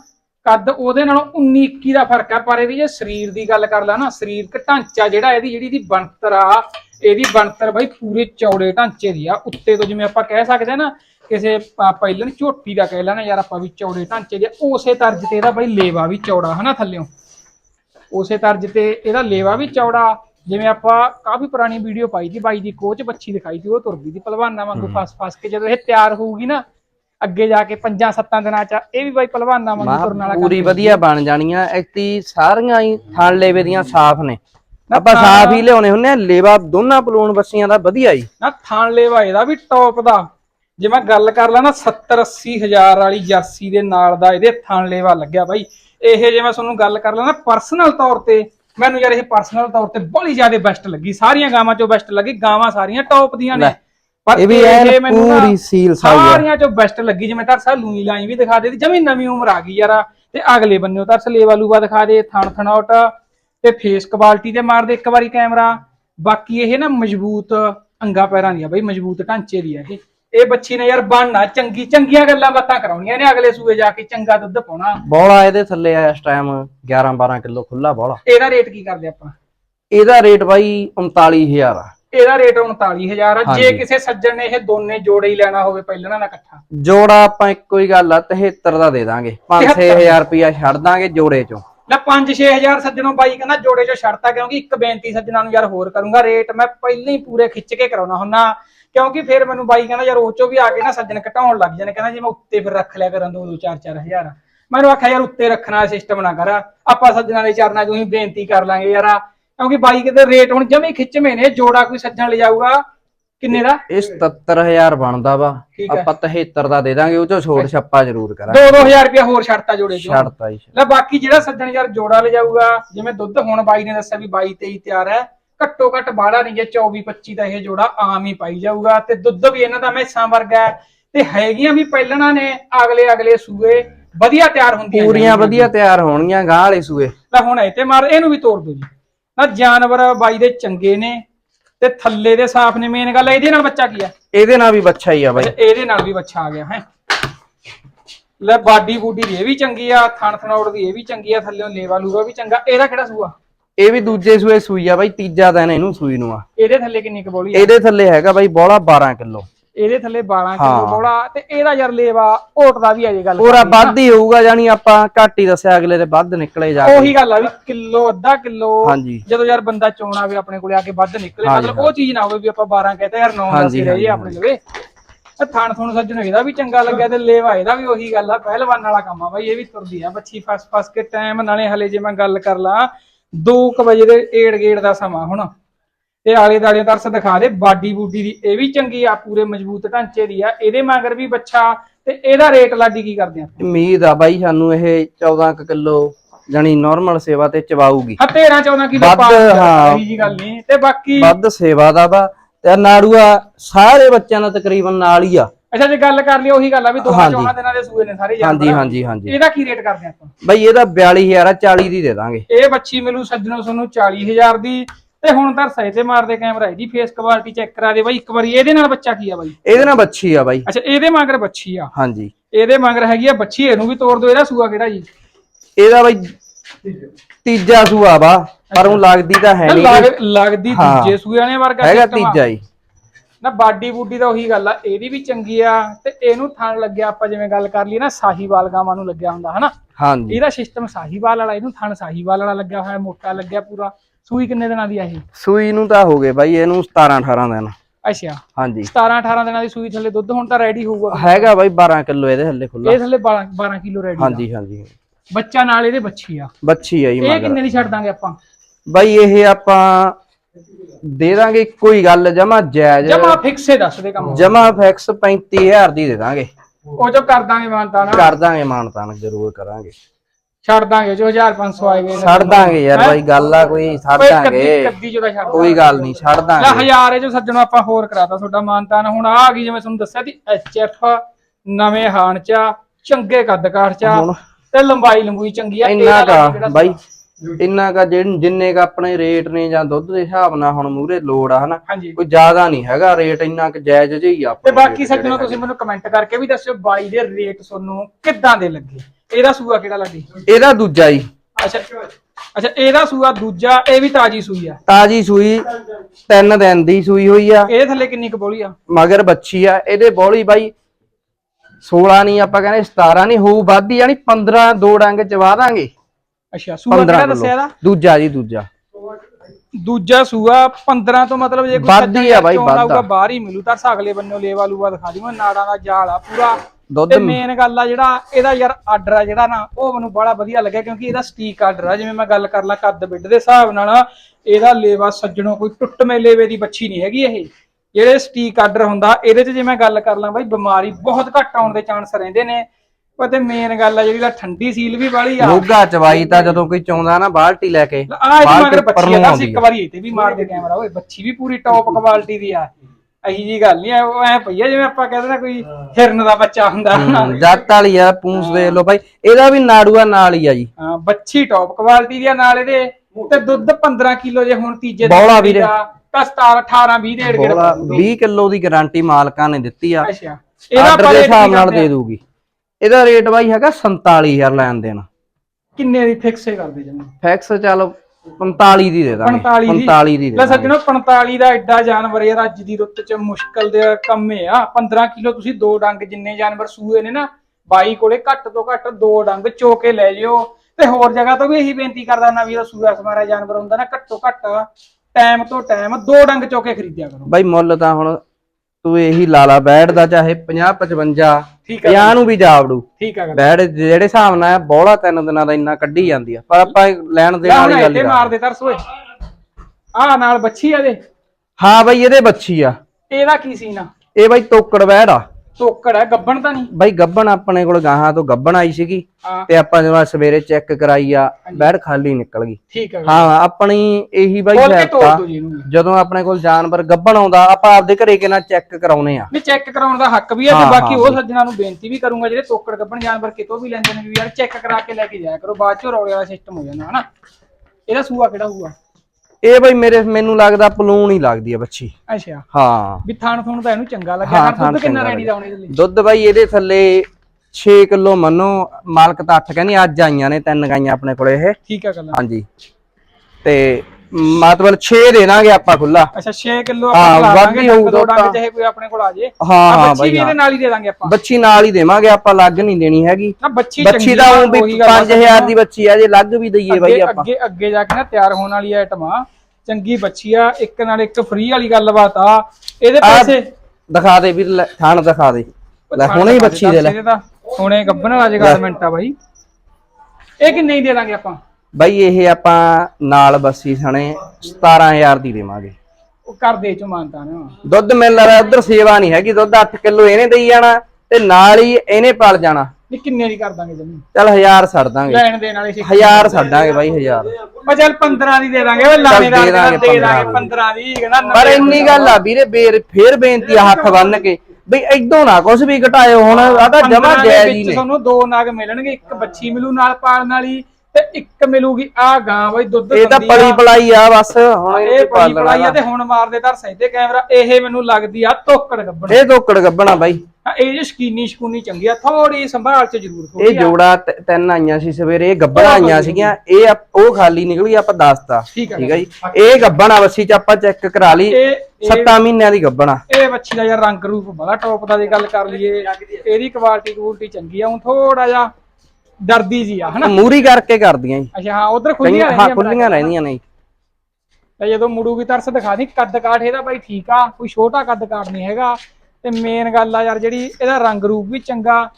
ਕੱਦ ਉਹਦੇ ਨਾਲੋਂ 19 21 ਦਾ ਫ਼ਰਕ ਆ ਪਰ ਇਹਦੀ ਜੇ ਸਰੀਰ ਦੀ ਗੱਲ ਕਰ ਲੈ ਨਾ ਸਰੀਰਕ ਢਾਂਚਾ ਜਿਹੜਾ ਇਹਦੀ ਜਿਹੜੀ ਦੀ ਬਣਤਰ ਆ ਇਹਦੀ ਬਣਤਰ ਬਾਈ ਪੂਰੇ ਚੌੜੇ ਢਾਂਚੇ ਦੀ ਆ। ਉੱਤੇ ਤੋਂ ਜਿਵੇਂ ਆਪਾਂ ਕਹਿ ਸਕਦੇ ਆ ਨਾ ਕਿਸੇ ਪ- ਪਹਿਲਣ ਝੋਟੀ ਦਾ ਕਹਿ ਲੈਣਾ ਯਾਰ ਆਪਾਂ ਵੀ ਚੌੜੇ ਢਾਂਚੇ ਦੀ ਉਸੇ ਤਰਜ ਤੇ ਇਹਦਾ ਬਾਈ ਲੇਵਾ ਵੀ ਚੌੜਾ ਹਨਾ ਥੱਲਿਓਂ? ਉਸੇ ਤਰਜ ਤੇ ਇਹਦਾ ਲੇਵਾ ਵੀ ਚੌੜਾ। ਜਿਵੇਂ ਆਪਾਂ ਕਾਫੀ ਪੁਰਾਣੀ ਵੀਡੀਓ ਪਾਈ ਸੀ ਬਾਈ ਦੀ ਕੋਚ ਬੱਚੀ ਦਿਖਾਈ ਸੀ ਉਹ ਤੁਰ ਗਈ ਸੀ ਪਹਿਲਵਾਨਾਂ ਵਾਂਗੂ ਫਸ ਫਸ ਕੇ। ਜਦੋਂ ਇਹ ਤਿਆਰ ਹੋਊਗੀ ਨਾ ਅੱਗੇ ਜਾ ਕੇ ਪੰਜਾਂ ਸੱਤਾਂ ਦਿਨਾਂ ਚ ਇਹ ਵੀ ਬਾਈ ਪਹਿਲਵਾਨਾਂ ਵਾਂਗੂ ਤੁਰਨ ਵਾਲਾ ਪੂਰੀ। ਵਧੀਆ ਬਣ ਜਾਣੀਆਂ। ਐਕਤੀ ਸਾਰੀਆਂ ਹੀ ਥਣ ਲੇਵੇ ਦੀਆਂ ਸਾਫ਼ ਨਾ। ਆਪਾਂ ਸਾਫ਼ ਹੀ ਲਿਆਉਣੇ ਹੁੰਨੇ ਆ ਲੇਵਾ ਦੋਨਾਂ ਪਲੂਣ ਬੱਸੀਆਂ ਦਾ ਵਧੀਆ ਹੀ ਨਾ ਥਾਣ ਲੇਵਾ ਇਹਦਾ ਵੀ ਟੌਪ ਦਾ। ਜੇ ਮੈਂ ਗੱਲ ਕਰ ਲਾ ਨਾ 70 80 ਹਜ਼ਾਰ ਵਾਲੀ ਜਰਸੀ ਦੇ ਨਾਲ ਦਾ ਇਹਦੇ ਥਾਣ ਲੇਵਾ ਲੱਗਿਆ ਬਾਈ। ਇਹ ਜੇ ਮੈਂ ਤੁਹਾਨੂੰ ਗੱਲ ਕਰ ਲਾ ਨਾ ਪਰਸਨਲ ਤੌਰ ਤੇ ਮੈਨੂੰ ਯਾਰ ਇਹ ਪਰਸਨਲ ਤੌਰ ਤੇ ਬੜੀ ਜ਼ਿਆਦਾ ਬੈਸਟ ਲੱਗੀ। ਸਾਰੀਆਂ ਗਾਵਾਂ ਚੋਂ ਬੈਸਟ ਲੱਗੀ ਗਾਵਾਂ ਸਾਰੀਆਂ ਟੌਪ ਦੀਆਂ ਨੇ। ਪਰ ਇਹ ਵੀ ਐਨ ਪੂਰੀ ਸੀਲ ਸਾਰੀਆਂ ਚੋਂ ਬੈਸਟ ਲੱਗੀ ਜਿਵੇਂ ਤਰਸਾ ਲੂਈ ਲਾਈ ਵੀ ਦਿਖਾ ਦੇ ਜਮੀ ਨਵੀਂ ਉਮਰ ਆ ਗਈ ਯਾਰ ਤੇ ਅਗਲੇ ਬੰਨਿਓ ਤਰਸ ਲੇਵਾ ਲੂਵਾ ਦਿਖਾ ਦੇ ਥਣ ਥਣਾਉਟ ਤੇ ਫੇਸ ਕੁਆਲਿਟੀ ਤੇ ਮਾਰ ਦੇ ਇੱਕ ਵਾਰੀ ਕੈਮਰਾ ਬਾਕੀ ਇਹ ਨਾ ਮਜ਼ਬੂਤ ਅੰਗਾ ਪੈਰਾਂ ਦੀ ਆ ਬਈ ਮਜ਼ਬੂਤ ਢਾਂਚੇ ਦੀ ਆ ਇਹ। ਇਹ ਬੱਚੀ ਨੇ ਯਾਰ ਬਣਨਾ ਚੰਗੀ ਚੰਗੀਆਂ ਗੱਲਾਂ ਬਾਤਾਂ ਕਰਾਉਣੀਆਂ ਨੇ ਅਗਲੇ ਸੂਏ ਜਾ ਕੇ ਚੰਗਾ ਦੁੱਧ ਪਾਉਣਾ। ਬੋਲਾ ਇਹਦੇ ਥੱਲੇ ਆ ਇਸ ਟਾਈਮ 11 12 ਕਿਲੋ ਖੁੱਲਾ ਬੋਲਾ। ਇਹਦਾ ਰੇਟ ਕੀ ਕਰਦੇ ਆਪਾਂ? ਇਹਦਾ ਰੇਟ ਬਾਈ 39000 ਆ। ਇਹਦਾ ਰੇਟ 39000 ਆ। ਜੇ। ਕਿਸੇ ਸੱਜਣ ਨੇ ਇਹ ਦੋਨੇ ਜੋੜੇ ਹੀ ਲੈਣਾ ਹੋਵੇ ਪਹਿਲਾਂ ਦਾ ਇਕੱਠਾ। ਜੋੜਾ ਆਪਾਂ ਇੱਕੋ ਹੀ ਗੱਲ ਆ 73 ਦਾ ਦੇ ਦਾਂਗੇ। 5-6000 ਰੁਪਿਆ ਛੱਡ ਦਾਂਗੇ ਜੋੜੇ ਚੋਂ। ਲੈ 5-6000 ਸੱਜਣੋਂ ਬਾਈ ਕਹਿੰਦਾ ਜੋੜੇ ਚੋਂ ਛੱਡਤਾ ਕਿਉਂਕਿ ਇੱਕ ਬੇਨਤੀ ਸੱਜਣਾਂ ਨੂੰ ਯਾਰ ਹੋਰ ਕਰੂੰਗਾ ਰੇਟ, ਮੈਂ ਪਹਿਲਾਂ ਹੀ ਪੂਰੇ ਖਿੱਚ ਕੇ ਕਰਾਉਣਾ ਹੁੰਨਾ ਕਿਉਂਕਿ ਫਿਰ ਮੈਨੂੰ ਬਾਈ ਕਹਿੰਦਾ ਯਾਰ ਉਹ ਚੋਂ ਵੀ ਆ ਕੇ ਨਾ ਸੱਜਣ ਘਟਾਉਣ ਲੱਗ ਜਾਣੇ, ਕਹਿੰਦਾ ਜੇ ਮੈਂ ਉੱਤੇ ਫਿਰ ਰੱਖ ਲਿਆ ਕਰਾਂ ਦੋ ਦੋ, ਚਾਰ ਚਾਰ ਹਜ਼ਾਰ। ਮੈਨੂੰ ਆਖਿਆ ਯਾਰ ਉੱਤੇ ਰੱਖਣਾ ਸਿਸਟਮ ਨਾ ਕਰ, ਆਪਾਂ ਸੱਜਣਾਂ ਦੇ ਚਰਨਾਂ ਚੋਂ ਹੀ ਬੇਨਤੀ ਕਰ ਲਾਂਗੇ ਯਾਰ। ਕਿਉਂਕਿ ਬਾਈ ਕਹਿੰਦੇ ਰੇਟ ਹੁਣ ਜਮੇ ਖਿੱਚਵੇਂ ਨੇ, ਜੋੜਾ ਕੋਈ ਸੱਜਣ ਲਿਜਾਊਗਾ। ਕਿੰਨੇ ਦਾ? ਇਹ 77000 ਬਣਦਾ ਵਾ। ਠੀਕ ਹੈ। ਆਪਾਂ 73 ਦਾ ਦੇ ਦਾਂਗੇ ਉਹ ਚੋਂ ਛੋਟ ਛੱਪਾ ਜ਼ਰੂਰ ਕਰਾਂਗੇ। 2-2000 ਰੁਪਇਆ ਹੋਰ ਛੱਡਤਾ ਜੋੜੇ ਚੋਂ। ਛੱਡਤਾ ਹੀ ਲੈ ਬਾਕੀ ਜਿਹੜਾ ਸੱਜਣ ਯਾਰ ਜੋੜਾ ਲੈ ਜਾਊਗਾ ਜਿਵੇਂ ਦੁੱਧ ਹੁਣ ਬਾਈ ਨੇ ਦੱਸਿਆ ਵੀ 22 23 ਤਿਆਰ ਹੈ ਘੱਟੋ ਘੱਟ ਬਾੜਾ ਨਹੀਂ ਜੇ 24 25 ਦਾ ਇਹ ਜੋੜਾ ਆਮ ਹੀ ਪਾਈ ਜਾਊਗਾ। ਤੇ ਦੁੱਧ ਵੀ ਇਹਨਾਂ ਦਾ ਮੈਸਾਂ ਵਰਗਾ ਹੈ ਤੇ ਹੈਗੀਆਂ ਵੀ ਪਹਿਲਣਾ ਨੇ ਅਗਲੇ ਅਗਲੇ ਸੂਏ ਵਧੀਆ ਤਿਆਰ ਹੁੰਦੀਆਂ ਪੂਰੀਆਂ। ਵਧੀਆ ਤਿਆਰ ਹੋਣਗੀਆਂ ਗਾਂ ਵਾਲੇ ਸੂਏ। ਲੈ ਹੁਣ ਇਹ ਤੇ ਮਾਰ ਇਹਨੂੰ ਵੀ ਤੋੜ ਦੋ ਜੀ। ਨਾ ਜਾਨਵਰ ਬਾਈ ਦੇ ਚੰਗੇ ਨੇ ਤੇ ਥੱਲੇ ਦੇ ਸਾਫ਼ ਨੇ ਮੇਨ ਗੱਲ ਇਹਦੇ ਨਾਲ ਬੱਚਾ ਕੀ ਆ? ਇਹਦੇ ਨਾਲ ਵੀ ਬੱਚਾ ਹੀ ਆ ਬਾਈ। ਇਹਦੇ ਨਾਲ ਵੀ ਬੱਚਾ ਆ ਗਿਆ ਹੈ। ਲੈ ਬਾਡੀ ਬੂਡੀ ਦੀ ਇਹ ਵੀ ਚੰਗੀ ਆ ਥਣ ਥਣੌੜ ਦੀ ਇਹ ਵੀ ਚੰਗੀ ਆ ਥੱਲੇੋਂ ਲੇਵਾ ਲੂਗਾ ਵੀ ਚੰਗਾ। ਇਹਦਾ ਕਿਹੜਾ ਸੂਆ? ਇਹ ਵੀ ਦੂਜੇ ਸੂਏ ਸੂਈ ਆ ਬਾਈ ਤੀਜਾ ਦਿਨ ਇਹਨੂੰ ਸੂਈ ਨੂੰ ਆ। ਇਹਦੇ ਥੱਲੇ ਕਿੰਨੀ ਕੁ ਬੋਲੀ ਆ? ਇਹਦੇ ਥੱਲੇ ਹੈਗਾ ਬਾਈ ਬੋਲਾ 12 ਕਿਲੋ। ਇਹਦੇ ਥੱਲੇ 12 ਕਿਲੋ। ਬੋਲਾ ਤੇ ਇਹਦਾ ਯਾਰ ਲੇਵਾ ਓਟ ਦਾ ਵੀ ਆ ਜੇ ਗੱਲ ਪੂਰਾ। ਵੱਧ ਹੀ ਹੋਊਗਾ ਜਾਨੀ ਆਪਾਂ ਘੱਟ ਹੀ ਦੱਸਿਆ ਅਗਲੇ ਦੇ ਵੱਧ ਨਿਕਲੇ ਜਾ ਉਹੀ ਗੱਲ ਆ ਵੀ ਕਿਲੋ ਅੱਧਾ ਕਿਲੋ। ਜਦੋਂ ਯਾਰ ਬੰਦਾ ਚੋਣਾ ਵੀ ਆਪਣੇ ਕੋਲੇ ਆ ਕੇ ਵੱਧ ਨਿਕਲੇ ਮਤਲਬ ਉਹ ਚੀਜ਼ ਨਾ ਹੋਵੇ ਵੀ ਆਪਾਂ 12 ਕਹਤੇ ਯਾਰ 9 ਹਾਂਜੀ, ਦੱਸ ਰਹੀ ਆਪਣੇ ਲਵੇ ਥਾਣ ਥੁਣ ਸੱਜਣ ਇਹਦਾ ਵੀ ਚੰਗਾ ਲੱਗਿਆ ਤੇ ਲੇਵਾ ਇਹਦਾ ਵੀ ਉਹੀ ਗੱਲ ਆ ਪਹਿਲਵਾਨ ਵਾਲਾ ਕੰਮ ਆ ਬਾਈ ਇਹ ਵੀ ਤੁਰਦੀ ਆ ਬੱਚੀ ਫਸ ਫਸ ਕੇ ਟਾਈਮ ਨਾਲੇ ਹਲੇ ਜੇ ਮੈਂ ਗੱਲ ਕਰ ਲਾਂ 2 ਵਜੇ ਦੇ ਏੜ ਗੇੜ ਦਾ ਸਮਾਂ ਹੁਣ ਤੇ ਆਲੇ ਦਾਲੇ ਤਰਸ ਦਿਖਾ ਦੇ ਬਾਡੀ ਬੂਡੀ ਦੀ ਇਹ ਵੀ ਚੰਗੀ ਆ ਪੂਰੇ ਮਜ਼ਬੂਤ ਢਾਂਚੇ ਦੀ ਆ ਇਹਦੇ ਮਗਰ ਵੀ ਬੱਚਾ ਤੇ ਇਹਦਾ ਰੇਟ ਲਾਡੀ ਕੀ ਕਰਦੇ ਆ? ਉਮੀਦ ਆ ਬਾਈ ਸਾਨੂੰ ਇਹ 14 ਕੁ ਕਿਲੋ ਜਾਨੀ ਨਾਰਮਲ ਸੇਵਾ ਤੇ ਚਵਾਊਗੀ। ਹਾਂ 13 14 ਕਿਲੋ ਵੱਧ, ਹਾਂ। ਜੀ ਗੱਲ ਨਹੀਂ ਤੇ ਬਾਕੀ ਵੱਧ ਸੇਵਾ ਦਾ ਵਾ ਤੇ ਨਾੜੂਆ ਸਾਰੇ ਬੱਚਿਆਂ ਦਾ ਤਕਰੀਬਨ ਨਾਲ ਹੀ ਆ। ਅੱਛਾ ਜੇ ਗੱਲ ਕਰ ਲਈ ਉਹੀ ਗੱਲ ਆ ਵੀ ਦੋਹਾਂ। ਚੌਹਾਂ ਦਿਨਾਂ ਦੇ ਸੂਏ ਨੇ ਸਾਰੇ ਹਾਂਜੀ ਜਾਨਵਰ। ਹਾਂਜੀ ਹਾਂਜੀ ਇਹਦਾ ਕੀ ਰੇਟ ਕਰਦੇ ਆਪਾਂ? ਬਾਈ ਇਹਦਾ 42000 ਆ 40 ਦੀ ਦੇ ਦਾਂਗੇ। ਇਹ ਬੱਚੀ ਮਿਲੂ ਸੱਜਣੋ ਤੁਹਾਨੂੰ 40000 ਦੀ ਤੇ ਹੁਣ ਤਾਂ ਸਹੀ ਤੇ ਮਾਰਦੇ ਕੈਮਰਾ ਇਹਦੀ ਫੇਸ ਕੁਆਲਿਟੀ ਚੈੱਕ ਕਰਾ ਦੇ ਬਾਈ ਇੱਕ ਵਾਰੀ ਇਹਦੇ ਨਾਲ ਬੱਚਾ ਕੀ ਆ ਬਾਈ? ਇਹਦੇ ਨਾਲ ਬੱਚੀ ਆ ਬਾਈ। ਅੱਛਾ ਇਹਦੇ ਮਗਰ ਬੱਚੀ ਆ। ਹਾਂਜੀ। ਇਹਦੇ ਮਗਰ ਹੈਗੀ ਆ ਬੱਚੀ ਇਹਨੂੰ ਵੀ ਤੋੜ ਦਿਓ ਇਹਦਾ ਸੂਆ ਕਿਹੜਾ ਜੀ? ਇਹਦਾ ਬਾਈ ਤੀਜਾ ਸੂਆ ਵਾ ਪਰ ਉਹ ਲੱਗਦੀ ਤਾਂ ਹੈ ਨਹੀਂ। ਲੱਗ- ਲੱਗਦੀ ਹਾਂ। ਦੂਜੇ ਸੂਆਂ ਨੇ ਵਰਗਾ ਹੈਗਾ। ਤੀਜਾ ਹੀ। ਨਾ ਬਾਡੀ ਬੂਡੀ ਦਾ ਉਹੀ ਗੱਲ ਆ ਇਹਦੀ ਵੀ ਚੰਗੀ ਆ ਤੇ ਇਹਨੂੰ ਥਣ ਲੱਗਿਆ ਆਪਾਂ ਜਿਵੇਂ ਗੱਲ ਕਰ ਲਈ ਨਾ ਸਾਹੀਵਾਲ ਗਾਵਾਂ ਨੂੰ ਲੱਗਿਆ ਹੁੰਦਾ ਹਨਾ? ਹਾਂਜੀ। ਇਹਦਾ ਸਿਸਟਮ ਸਾਹੀਵਾਲ ਵਾਲਾ ਇਹਨੂੰ ਥਣ ਸਾਹੀਵਾਲ ਵਾਲਾ ਲੱਗਿਆ ਹੋਇਆ ਮੋਟਾ ਲੱਗਿਆ ਪੂਰਾ। ਸੂਈ ਕਿੰਨੇ ਦਿਨਾਂ ਦੀ ਆ ਇਹ? ਸੂਈ ਨੂੰ ਤਾਂ ਹੋ ਗਏ ਬਾਈ ਇਹਨੂੰ 17 18 ਦਿਨ। ਅੱਛਾ। ਹਾਂਜੀ। 17 18 ਦਿਨਾਂ ਦੀ ਸੂਈ ਥੱਲੇ ਦੁੱਧ ਹੁਣ ਤਾਂ ਰੈਡੀ ਹੋਊਗਾ। ਹੈਗਾ ਬਾਈ 12 ਕਿਲੋ ਇਹਦੇ ਥੱਲੇ ਖੁੱਲਾ ਇਹ ਥੱਲੇ 12 12 ਕਿਲੋ ਰੈਡੀ ਹਾਂਜੀ ਹਾਂਜੀ। ਬੱਚਾ ਨਾਲ ਇਹਦੇ ਬੱਚੀ ਆ। ਬੱਚੀ ਆ ਜੀ ਇਹ ਮਗਰ ਕਿੰਨੇ ਦੀ ਛੱਡ ਦਾਂਗੇ ਆਪਾਂ? ਬਾਈ ਇਹ ਆਪਾਂ ਦੇ ਦਾਂਗੇ ਕੋਈ ਗੱਲ ਜਮਾ ਜਾਇਜ਼। ਜਮਾ ਫਿਕਸੇ ਦੱਸ ਦੇ ਕੰਮ। ਜਮਾ ਫਿਕਸ 35000 ਦੀ ਦੇ ਦਾਂਗੇ। ਉਹ ਜੋ ਕਰ ਦਾਂਗੇ ਮਾਨਤਾ ਨਾ ਕਰ ਦਾਂਗੇ ਮਾਨਤਾਨ ਜ਼ਰੂਰ ਕਰਾਂਗੇ। ਛੱਡ ਦਾਂਗੇ ਜੋ 1500 ਆਏਗੇ ਛੱਡ ਦਾਂਗੇ ਯਾਰ ਬਾਈ ਗੱਲ ਆ ਕੋਈ ਛੱਡ ਦਾਂਗੇ। ਕੱਦੀ ਕੱਦੀ ਜੋ ਦਾ ਛੱਡ ਕੋਈ ਗੱਲ ਨਹੀਂ ਛੱਡ ਦਾਂਗੇ। ਹਜ਼ਾਰ ਇਹ ਜੋ ਸੱਜਣੋ ਆਪਾਂ ਹੋਰ ਕਰਾਤਾ ਤੁਹਾਡਾ ਮਾਨਤਾਨ। ਹੁਣ ਆ ਗਈ ਜਿਵੇਂ ਤੁਹਾਨੂੰ ਦੱਸਿਆ ਸੀ ਐਚਐਫ ਨਵੇਂ ਹਾਣ ਚ ਆ, ਚੰਗੇ ਕੱਦ ਕਾਠ ਚ ਆ, ਹੁਣ ਤੇ ਲੰਬਾਈ ਲੰਬੂਈ ਚੰਗੀ ਆ। ਇੰਨਾ ਕਾ ਬਾਈ ਇੰਨਾ ਕਾ ਜਿਨ- ਕ ਆਪਣੇ ਰੇਟ ਨੇ ਜਾਂ ਦੁੱਧ ਦੇ ਹਿਸਾਬ ਨਾਲ ਹੁਣ ਮੂਰੇ ਲੋੜ ਆ ਹਨਾ? ਕੋਈ ਜ਼ਿਆਦਾ ਨਹੀਂ ਹੈਗਾ ਰੇਟ ਇੰਨਾ ਕ ਜਾਇਜ਼ ਜਿਹਾ ਆ ਤੇ ਬਾਕੀ ਸੱਜਣੋ ਤੁਸੀਂ ਮੈਨੂੰ ਕਮੈਂਟ ਕਰਕੇ ਵੀ ਦੱਸਿਓ ਬਾਈ ਦੇ ਰੇਟ ਤੁਹਾਨੂੰ ਕਿੱਦਾਂ ਦੇ ਲੱਗੇ? ਇਹਦਾ ਸੂਆ ਕਿਹੜਾ ਲੱਗੀ? ਹੈਗੇ। ਇਹਦਾ ਦੂਜਾ ਹੀ ਅੱਛਾ ਅੱਛਾ ਇਹਦਾ ਸੂਆ ਦੂਜਾ ਇਹ ਵੀ ਤਾਜੀ ਸੂਈ ਆ। ਤਾਜੀ ਸੂਈ ਤਿੰਨ ਦਿਨ ਦੀ ਸੂਈ ਹੋਈ ਆ। ਇਹਦੇ ਥੱਲੇ ਕਿੰਨੀ ਕੁ ਬੋਲੀ ਆ? ਮਗਰ ਬੱਚੀ ਆ ਇਹਦੇ ਬੋਲੀ ਬਾਈ 16 ਨਹੀਂ ਆਪਾਂ ਕਹਿੰਦੇ 17 ਨਹੀਂ ਹੋਊ ਵੱਧਦੀ ਯਾਨੀ 15 ਦੋ ਡੰਗ ਚਵਾ ਦਾਂਗੇ। ਅੱਛਾ ਸੂਆ 15 ਕਿਹੜਾ ਦੱਸਿਆ ਇਹਦਾ? ਦੂਜਾ ਜੀ ਦੂਜਾ। ਦੂਜਾ ਸੂਆ 15 ਤੋਂ ਮਤਲਬ ਜੇ ਕੋਈ ਵੱਧ ਹੀ ਆ ਬਾਈ, ਵੱਧ ਬਾਹਰ ਹੀ ਮਿਲੂ। ਤਾਂ ਅਗਲੇ ਬੰਨੋਂ ਲੇਵਾ ਲੂਵਾ ਦਿਖਾ ਦਿਓ ਨਾੜਾਂ ਦਾ ਜਾਲ ਆ ਪੂਰਾ। ਦੁੱਧ ਤੇ ਮੇਨ ਗੱਲ ਆ ਜਿਹੜਾ ਇਹਦਾ ਯਾਰ ਆਰਡਰ ਆ ਜਿਹੜਾ ਨਾ ਉਹ ਮੈਨੂੰ ਬੜਾ ਵਧੀਆ ਲੱਗਿਆ ਕਿਉਂਕਿ ਇਹਦਾ ਸਟੀਕ ਆਰਡਰ ਆ। ਜਿਵੇਂ ਮੈਂ ਗੱਲ ਕਰ ਲਾਂ ਕੱਦ ਬਿੱਡ ਦੇ ਹਿਸਾਬ ਨਾਲ ਇਹਦਾ ਲੇਵਾ ਸੱਜਣੋਂ ਕੋਈ ਟੁੱਟਵੇਂ ਲੇਵੇ ਦੀ ਬੱਚੀ ਨਹੀਂ ਹੈਗੀ ਇਹ। ਜਿਹੜੇ ਸਟੀਕ ਆਰਡਰ ਹੁੰਦਾ ਇਹਦੇ 'ਚ ਜੇ ਮੈਂ ਗੱਲ ਕਰ ਲਾਂ ਬਾਈ ਬਿਮਾਰੀ ਬਹੁਤ ਘੱਟ ਆਉਣ ਦੇ ਚਾਂਸ ਰਹਿੰਦੇ ਨੇ। ਤੇ ਮੇਨ ਗੱਲ ਆ ਜਿਹੜੀ ਦਾ ਠੰਡੀ ਸੀਲ ਵੀ ਵਾਲੀ ਆ। ਮੋਗਾ ਚਵਾਈ ਤਾਂ ਜਦੋਂ ਕੋਈ ਚਾਉਂਦਾ ਨਾ ਬਾਲਟੀ ਲੈ ਕੇ ਆ ਇਹਦੀ ਮਗਰ ਬੱਚੀ ਆ ਇੱਕ ਵਾਰੀ ਇੱਥੇ ਵੀ ਮਾਰ ਦੇ ਕੈਮਰਾ। ਓਏ ਬੱਚੀ ਵੀ ਪੂਰੀ ਟੌਪ ਕੁਆਲਿਟੀ ਦੀ ਆ। ਅਹੀ ਜੀ ਗੱਲ ਨਹੀਂ ਉਹ ਐ ਪਈਆ ਜਿਵੇਂ ਆਪਾਂ ਕਹਿੰਦੇ ਨਾ ਕੋਈ ਹਿਰਨ ਦਾ ਬੱਚਾ ਹੁੰਦਾ। ਜੱਟ ਵਾਲੀ ਆ ਪੂੰਛ ਦੇ ਲੋ ਬਾਈ। ਇਹਦਾ ਵੀ ਨਾੜੂਆ ਨਾਲ ਹੀ ਆ ਜੀ। ਹਾਂ ਬੱਚੀ ਟੌਪ ਕੁਆਲਿਟੀ ਦੀ ਆ ਨਾਲ ਇਹਦੇ ਤੇ ਦੁੱਧ 15 ਕਿਲੋ ਜੇ ਹੁਣ ਤੀਜੇ ਬੌਲਾ ਵੀਰੇ। ਤਾਂ 17 18 20 ਦੇ ਏੜ ਬੋਲਾ 20 ਕਿਲੋ ਦੀ ਗਾਰੰਟੀ ਮਾਲਕਾਂ ਨੇ ਦਿੱਤੀ ਆ। ਅੱਛਾ। ਇਹਦਾ ਆਰਡਰ ਆਪਾਂ ਦੇ ਹਿਸਾਬ ਕੀ ਨਾਲ ਕਰਦੇ ਦੇ? ਦੂਗੀ ਇਹਦਾ ਰੇਟ ਬਾਈ ਹੈਗਾ 47000 ਲੈਣ ਦੇਣਾ। ਕਿੰਨੇ ਦੀ ਫਿਕਸ ਕਰਦੇ ਜਮਾ ਫੈਕਸ ਚੱਲ 45 ਦੀ ਦੇ ਦਾਂਗੇ 45 ਦੀ। 45 ਦੀ ਦੇ ਲੈ ਦਾਂਗੇ। ਸੱਜਣੋ 45 ਦਾ ਐਡਾ ਜਾਨਵਰ ਯਾਰ ਅੱਜ ਦੀ ਰੁੱਤ ਚ ਮੁਸ਼ਕਲ ਦੇ ਕੰਮ ਆ। 15 ਕਿਲੋ ਤੁਸੀਂ ਦੋ ਡੰਗ ਜਿੰਨੇ ਜਾਨਵਰ ਸੂਏ ਨੇ ਨਾ ਬਾਈ ਕੋਲੇ ਘੱਟ ਤੋਂ ਘੱਟ ਦੋ ਡੰਗ ਚੋ ਕੇ ਲੈ ਜਿਓ ਤੇ ਹੋਰ ਜਗ੍ਹਾ ਤੋਂ ਵੀ ਇਹੀ ਬੇਨਤੀ ਕਰਦਾ ਨਾ ਵੀ ਉਹ ਸੂਆ ਸਮਾਰਾ ਜਾਨਵਰ ਹੁੰਦਾ ਨਾ ਘੱਟੋ ਘੱਟ ਟਾਈਮ ਤੋਂ ਟਾਈਮ ਦੋ ਡੰਗ ਚੋ ਕੇ ਖਰੀਦਿਆ ਕਰੋ। ਬਾਈ ਮੁੱਲ ਤਾਂ ਹੁਣ ਤੂੰ ਇਹੀ ਲਾਲਾ ਬੈੜ ਦਾ ਚਾਹੇ 50 55 ਠੀਕ ਆ। 50 ਨੂੰ ਵੀ ਜਾਵੜੂ। ਠੀਕ ਆ ਗੱਲ। ਬੈੜ ਜਿਹੜੇ ਹਿਸਾਬ ਨਾਲ ਆ, ਬੋਲਾ ਤਿੰਨ ਦਿਨਾਂ ਦਾ ਇੰਨਾ ਕੱਢੀ ਜਾਂਦੀ ਆ। ਪਰ ਆਪਾਂ ਇਹ ਲੈਣ ਦੇਣ ਲੈ ਹੁਣ ਵਾਲੀ ਗੱਲ ਇੱਥੇ ਹੀ ਮਾਰ ਦੇ ਤਰਸ ਓਏ ਆ ਨਾਲ ਬੱਚੀ ਆ ਇਹਦੇ। ਹਾਂ ਬਾਈ ਇਹਦੇ ਬੱਚੀ ਆ। ਇਹਦਾ ਕੀ ਸੀ ਨਾ ਇਹ ਬਾਈ ਤੋਕੜ ਬੈੜ ਆ। ਤੋਕੜ ਹੈ ਗੱਬਣ ਤਾਂ ਨਹੀਂ? ਬਾਈ ਗੱਬਣ ਆਪਣੇ ਕੋਲ ਗਾਹਾਂ ਤੋਂ ਗੱਬਣ ਆਈ ਸੀਗੀ ਹਾਂ। ਤੇ ਆਪਾਂ ਜਦੋਂ ਸਵੇਰੇ ਚੈੱਕ ਕਰਾਈ ਆ ਬੈੜ ਖਾਲੀ ਨਿਕਲ ਗਈ। ਠੀਕ ਆ। ਗੱਲ। ਹਾਂ ਆਪਣੀ ਇਹੀ ਬਾਈ ਕੇ ਤੋੜ ਜੀ ਇਹਨੂੰ। ਜਦੋਂ ਆਪਣੇ ਕੋਲ ਜਾਨਵਰ ਗੱਬਣ ਆਉਂਦਾ ਆਪਾਂ ਆਪਦੇ ਘਰੇ ਕਿਨਾਂ ਚੈੱਕ ਕਰਾਉਨੇ ਆ। ਵੀ ਚੈੱਕ ਕਰਾਉਣ ਦਾ ਹੱਕ ਵੀ ਹੈ ਤੇ ਹਾਂ, ਬਾਕੀ ਹਾਂ, ਉਹ ਸੱਜਣਾ ਨੂੰ ਬੇਨਤੀ ਵੀ ਕਰੂੰਗਾ ਜਿਹੜੇ ਤੋਕੜ ਗੱਬਣ ਜਾਨਵਰ ਕਿਤੋਂ ਵੀ ਲੈਂਦੇ ਨੇ ਵੀ ਯਾਰ ਚੈੱਕ ਕਰਾ ਕੇ ਲੈ ਕੇ ਜਾਇਆ ਕਰੋ ਬਾਅਦ ਚੋਂ ਰੌਲੇ ਵਾਲਾ ਸਿਸਟਮ ਹੋ ਜਾਂਦਾ ਹਨਾ? ਇਹਦਾ ਸੂਆ ਕਿਹੜਾ ਹੋਊਗਾ? ਇਹ ਬਾਈ ਮੇਰੇ ਮੈਨੂੰ ਲੱਗਦਾ ਪਲੂਣ ਹੀ ਲੱਗਦੀ ਆ ਬੱਚੀ। ਅੱਛਾ। ਹਾਂ। ਵੀ ਥਾਣ ਥੂਣ ਤਾਂ ਇਹਨੂੰ ਚੰਗਾ ਲੱਗਿਆ। ਹਾਂ, ਦੁੱਧ ਕਿੰਨਾ ਰੈਡੀ ਦਾ ਉਹਨੇ ਲਈ ਦੁੱਧ ਬਾਈ ਇਹਦੇ ਥੱਲੇ 6 ਕਿਲੋ ਮੰਨੋ ਮਾਲਕ ਤਾਂ 8 ਕਹਿੰਦੀ ਅੱਜ ਆਈਆਂ ਨੇ ਤਿੰਨ ਗਾਈਆਂ ਆਪਣੇ ਕੋਲੇ ਇਹ। ਠੀਕ ਆ ਗੱਲ। ਹਾਂਜੀ। ਤੇ ਮਤਲਬ 6 ਦੇ ਦਾਂਗੇ ਆਪਾਂ ਖੁੱਲਾ ਅੱਛਾ 6 ਕਿਲੋ ਹਾਂ, ਆਪਾਂ ਲਾ ਵੱਧ ਦਾਂਗੇ ਹੀ ਡੰਗ ਹੋਊ ਦੋ ਦੁੱਧ ਡੰਗ ਤਾਂ। ਚਾਹੇ ਕੋਈ ਆਪਣੇ ਕੋਲ ਆ ਜੇ। ਹਾਂ ਆ ਹਾਂ ਬੱਚੀ ਬਾਈ ਵੀ ਹਾਂ। ਇਹਦੇ ਨਾਲ ਹੀ ਦੇ ਦਾਂਗੇ ਆਪਾਂ। ਬੱਚੀ ਨਾਲ ਹੀ ਦੇਵਾਂਗੇ ਆਪਾਂ ਲੱਗ ਨਹੀਂ ਦੇਣੀ ਹੈਗੀ। ਬੱਚੀ ਬੱਚੀ ਦਾ ਉਹ ਵੀ ਉਹੀ ਗੱਲ ਆ 5000 ਦੀ ਬੱਚੀ ਆ ਜੇ ਲੱਗ ਵੀ ਦਈਏ ਬਾਈ ਆਪਾਂ। ਅੱਗੇ ਅੱਗੇ ਜਾ ਕੇ ਨਾ ਤਿਆਰ ਹੋਣ ਵਾਲੀ ਆਈਟਮ ਆ। ਚੰਗੀ ਬੱਚੀ ਆ ਇੱਕ ਨਾਲ ਇੱਕ ਫ੍ਰੀ ਵਾਲੀ ਗੱਲਬਾਤ ਆ। ਇਹਦੇ ਪੈਸੇ ਦਿਖਾ ਦੇ ਵੀਰ ਥਣ ਦਿਖਾ ਦੇ। ਲੈ ਹੁਣੇ ਹੀ ਬੱਚੀ ਦੇ ਲੈ। ਹੁਣੇ ਗੱਬਣ ਵਾਲਾ ਜਗਾਰ ਮਿੰਟ ਆ ਬਾਈ। ਇਹ ਕਿੰਨੇ ਹੀ ਦੇ ਦਾਂਗੇ ਆਪਾਂ? ਬਾਈ ਇਹ ਆਪਾਂ ਨਾਲ ਬੱਸੀ ਸਣੇ 17000 ਦੀ ਦੇਵਾਂਗੇ। ਉਹ ਕਰ ਦੇ ਚੋਂ ਮਾਨਤਾ ਨਾ। ਦੁੱਧ ਮਿਲ ਰਿਹਾ ਉਧਰ ਸੇਵਾ ਨਹੀਂ ਹੈਗੀ ਦੁੱਧ 8 ਕਿਲੋ ਇਹਨੇ ਦੇਈ ਜਾਣਾ ਤੇ ਨਾਲ ਹੀ ਇਹਨੇ ਪਲ ਜਾਣਾ। ਨਹੀਂ ਕਿੰਨੇ ਦੀ ਕਰ ਦਾਂਗੇ ਜਮੀ? ਚੱਲ 1000 ਛੱਡ ਦਾਂਗੇ। ਲੈਣ ਦੇਣ ਵਾਲੇ ਸੀ 1000 ਛੱਡਾਂਗੇ ਬਾਈ 1000 ਮੈਂ ਚੱਲ 15 ਦੀ ਦੇ ਦਾਂਗੇ ਓਏ ਲਾਣੇਦਾਰ ਦੇ ਦਾਂਗੇ ਦੇ ਦਾਂਗੇ 15 15 ਦੀ ਕਹਿੰਦਾ ਪਰ ਇੰਨੀ ਗੱਲ ਆ ਵੀਰੇ ਬੇਰ ਫੇਰ ਬੇਨਤੀ ਆ ਹੱਥ ਬੰਨ ਕੇ ਬਈ ਇਦੋਂ ਨਾ ਕੁਝ ਵੀ ਘਟਾਇਓ ਹੁਣ ਆ ਤਾਂ ਜਮਾ 15 ਦੇ ਜਾਇਜ਼ ਹੀ ਨੇ। ਤੁਹਾਨੂੰ ਦੋ ਨਾਗ ਮਿਲਣਗੇ ਇੱਕ ਬੱਚੀ ਮਿਲੂ ਨਾਲ ਪਾਲਣ ਵਾਲੀ ਤੇ ਇੱਕ ਮਿਲੂਗੀ ਆ ਗਾਂ ਬਈ ਦੁੱਧ ਇਹ ਤਾਂ ਆ। ਪਲੀ ਪਲਾਈ ਆ ਬਸ ਹੁਣ ਇਹ ਇਹ ਪਲੀ ਪਲਾਈ ਆ ਤੇ ਹੁਣ ਮਾਰਦੇ ਧਰ ਸੈਦੇ ਕੈਮਰਾ ਇਹ ਮੈਨੂੰ ਲੱਗਦੀ ਆ ਧੋਕੜ ਗੱਬਣ। ਇਹ ਤੋਕੜ ਗੱਬਣਾ ਬਾਈ। ਇਹ ਜੇ ਸ਼ਕੀਨੀ ਸ਼ਕੂਨੀ ਚੰਗੀ ਆ ਥੋੜੀ ਸੰਭਾਲ ਚ ਜ਼ਰੂਰ ਇਹ ਥੋੜੀ ਜੋੜਾ ਤ- ਤਿੰਨ ਆਈਆਂ ਸੀ ਸਵੇਰੇ ਇਹ ਗੱਬਣਾ ਆਈਆਂ ਸੀਗੀਆਂ ਇਹ ਉਹ ਖਾਲੀ ਨਿਕਲ ਗਈ ਆਪਾਂ ਦੱਸਤਾ। ਠੀਕ ਆ ਠੀਕ ਹੈ ਜੀ। ਇਹ ਗੱਬਣਾ ਬੱਸੀ ਚ ਆਪਾਂ ਚੈੱਕ ਕਰਾ ਲਈ ਇਹ ਇਹ- 7 ਮਹੀਨਿਆਂ ਦੀ ਗੱਬਣਾ। ਇਹ ਬੱਚੀ ਦਾ ਯਾਰ ਰੰਗ ਰੂਪ ਬੜਾ ਟੌਪ ਦਾ ਜੇ ਗੱਲ ਕਰ ਲਈਏ ਇਹਦੀ ਕੁਆਲਿਟੀ ਕੁਆਲਿਟੀ ਚੰਗੀ ਆ ਹੁਣ ਥੋੜਾ ਜਿਹਾ ਡਰਦੀ ਜੀ ਆ ਹਨਾ? ਮੂਰੀ ਕਰਕੇ ਕਰਦੀਆਂ ਜੀ। ਅੱਛਾ ਹਾਂ ਉਧਰ ਖੁੱਲੀਆਂ ਕਈਆਂ ਹਾਂ ਰਹਿੰਦੀਆਂ ਖੁੱਲੀਆਂ ਰਹਿੰਦੀਆਂ ਨੇ। ਤੇ ਜਦੋਂ ਮੁੜੂਗੀ ਤਰਸ ਦਿਖਾ ਦੀ ਕੱਦ ਕਾਠ ਇਹਦਾ ਬਾਈ ਠੀਕ ਆ ਕੋਈ ਛੋਟਾ ਕੱਦ ਕਾਠ ਨਹੀਂ ਹੈਗਾ। ਤੇ ਮੇਨ ਗੱਲ ਆ ਯਾਰ ਜਿਹੜੀ ਇਹਦਾ ਰੰਗ ਰੂਪ ਵੀ ਚੰਗਾ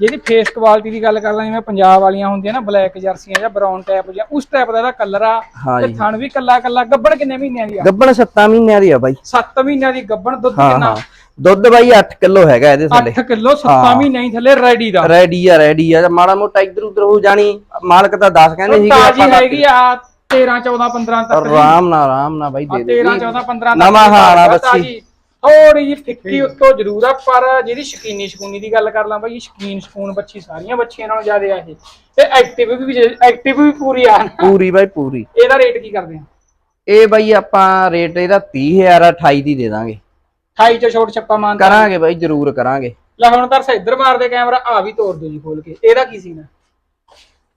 ਜਿਹੜੀ ਫੇਸ ਕੁਆਲਿਟੀ ਦੀ ਗੱਲ ਕਰ ਲਾਂ ਜਿਵੇਂ ਪੰਜਾਬ ਵਾਲੀਆਂ ਹੁੰਦੀਆਂ ਨਾ ਬਲੈਕ ਜਰਸੀਆਂ ਜਾਂ ਬਰਾਊਨ ਟਾਈਪ ਜਾਂ ਉਸ ਟਾਈਪ ਦਾ ਇਹਦਾ ਕਲਰ ਆ। ਤੇ ਥਣ ਵੀ ਕੱਲਾ ਕੱਲਾ ਗੱਬਣ ਕਿੰਨੇ ਮਹੀਨਿਆਂ ਦੀ ਆ? ਗੱਬਣ 7 ਮਹੀਨਿਆਂ ਦੀ ਆ ਬਾਈ। 7 ਮਹੀਨਿਆਂ ਦੀ ਗੱਬਣ ਦੁੱਧ ਕਿੰਨਾ? ਦੁੱਧ ਬਾਈ 8 ਕਿਲੋ ਹੈਗਾ ਇਹਦੇ ਥੱਲੇ। 8 ਕਿਲੋ 7 ਮਹੀਨਿਆਂ ਹੀ ਥੱਲੇ ਰੈਡੀ ਦਾ। ਰੈਡੀ ਆ ਰੈਡੀ ਆ। ਮਾੜਾ ਮੋਟਾ ਇੱਧਰ ਉੱਧਰ ਹੋ ਜਾਣੀ ਮਾਲਕ ਤਾਂ 10 ਕਹਿੰਦੇ ਸੀਗੇ ਤਾਜੀ ਆਪਾਂ ਹੈਗੀ ਆ 13 14 15 ਤੱਕ ਆਰਾਮ ਨਾਲ ਆਰਾਮ ਨਾਲ ਬਾਈ ਦੇ ਦੇ 13 14 15 ਨਵਾਂ ਹਾਲ ਆ ਬੱਚੀ। ਥੋੜੀ ਜਿਹੀ ਫਿੱਕੀ ਉੱਤੋਂ ਜ਼ਰੂਰ ਆ ਪਰ ਜਿਹਦੀ ਸ਼ਕੀਨੀ ਸ਼ਕੂਨੀ ਦੀ ਗੱਲ ਕਰ ਲਾਂ ਬਾਈ ਸ਼ਕੀਨ ਸ਼ਕੂਨ ਬੱਚੀ ਸਾਰੀਆਂ ਬੱਚੀਆਂ ਨਾਲੋਂ ਜ਼ਿਆਦਾ ਆ ਇਹ। ਤੇ ਐਕਟਿਵ ਵੀ ਐਕਟਿਵ ਵੀ ਪੂਰੀ ਆ ਪੂਰੀ ਬਾਈ ਪੂਰੀ। ਇਹਦਾ ਰੇਟ ਕੀ ਕਰਦੇ ਆ? ਇਹ ਬਾਈ ਆਪਾਂ ਰੇਟ ਇਹਦਾ 30000 28 ਦੀ ਦੇ ਦਾਂਗੇ। 28 ਚ ਛੋਟ ਛੱਪਾ ਮਾਨ ਕਰਾਂਗੇ ਬਾਈ ਜ਼ਰੂਰ ਕਰਾਂਗੇ। ਲੈ ਹੁਣ ਤਾਂ ਇੱਧਰ ਮਾਰਦੇ ਕੈਮਰਾ ਆ ਵੀ ਤੋੜ ਦਿਓ ਜੀ ਖੋਲ ਕੇ। ਇਹਦਾ ਕੀ ਸੀਨ